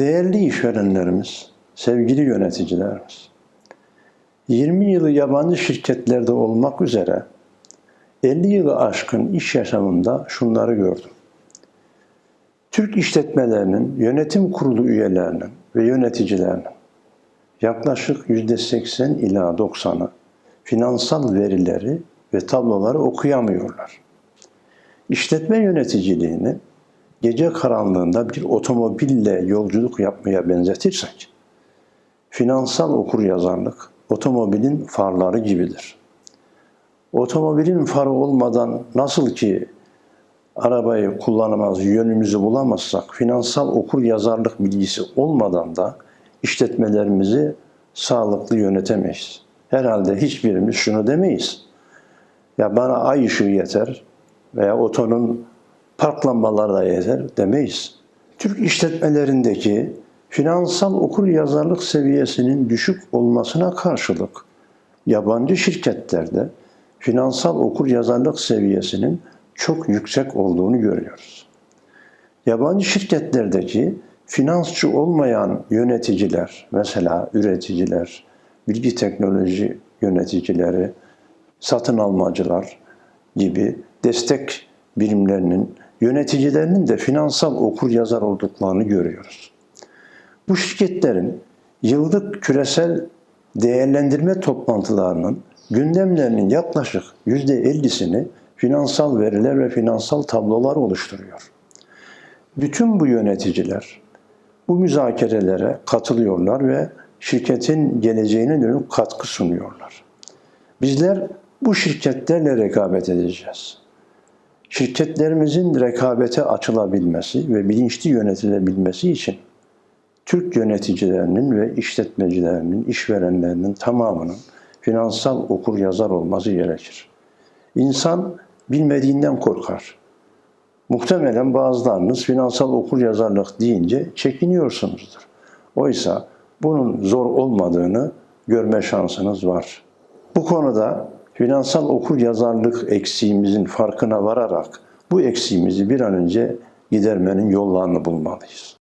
Değerli işverenlerimiz, sevgili yöneticilerimiz, 20 yılı yabancı şirketlerde olmak üzere 50 yılı aşkın iş yaşamında şunları gördüm. Türk işletmelerinin yönetim kurulu üyelerinin ve yöneticilerinin yaklaşık %80 ila 90'ı finansal verileri ve tabloları okuyamıyorlar. İşletme yöneticiliğini gece karanlığında bir otomobille yolculuk yapmaya benzetirsek, finansal okuryazarlık otomobilin farları gibidir. Otomobilin farı olmadan nasıl ki arabayı kullanamaz, yönümüzü bulamazsak, finansal okur yazarlık bilgisi olmadan da işletmelerimizi sağlıklı yönetemeyiz. Herhalde hiçbirimiz şunu demeyiz. Ya bana ay ışığı yeter veya otonun park lambaları da yeter demeyiz. Türk işletmelerindeki finansal okur yazarlık seviyesinin düşük olmasına karşılık yabancı şirketlerde finansal okur yazarlık seviyesinin çok yüksek olduğunu görüyoruz. Yabancı şirketlerdeki finansçı olmayan yöneticiler, mesela üreticiler, bilgi teknoloji yöneticileri, satın almacılar gibi destek birimlerinin, yöneticilerinin de finansal okur yazar olduklarını görüyoruz. Bu şirketlerin yıllık küresel değerlendirme toplantılarının gündemlerinin yaklaşık %50'sini finansal veriler ve finansal tablolar oluşturuyor. Bütün bu yöneticiler bu müzakerelere katılıyorlar ve şirketin geleceğine dönük katkı sunuyorlar. Bizler bu şirketlerle rekabet edeceğiz. Şirketlerimizin rekabete açılabilmesi ve bilinçli yönetilebilmesi için Türk yöneticilerinin ve işletmecilerinin, işverenlerinin tamamının finansal okur yazar olması gerekir. İnsan bilmediğinden korkar. Muhtemelen bazılarınız finansal okur yazarlık deyince çekiniyorsunuzdur. Oysa bunun zor olmadığını görme şansınız var. Bu konuda finansal okur yazarlık eksiğimizin farkına vararak bu eksiğimizi bir an önce gidermenin yollarını bulmalıyız.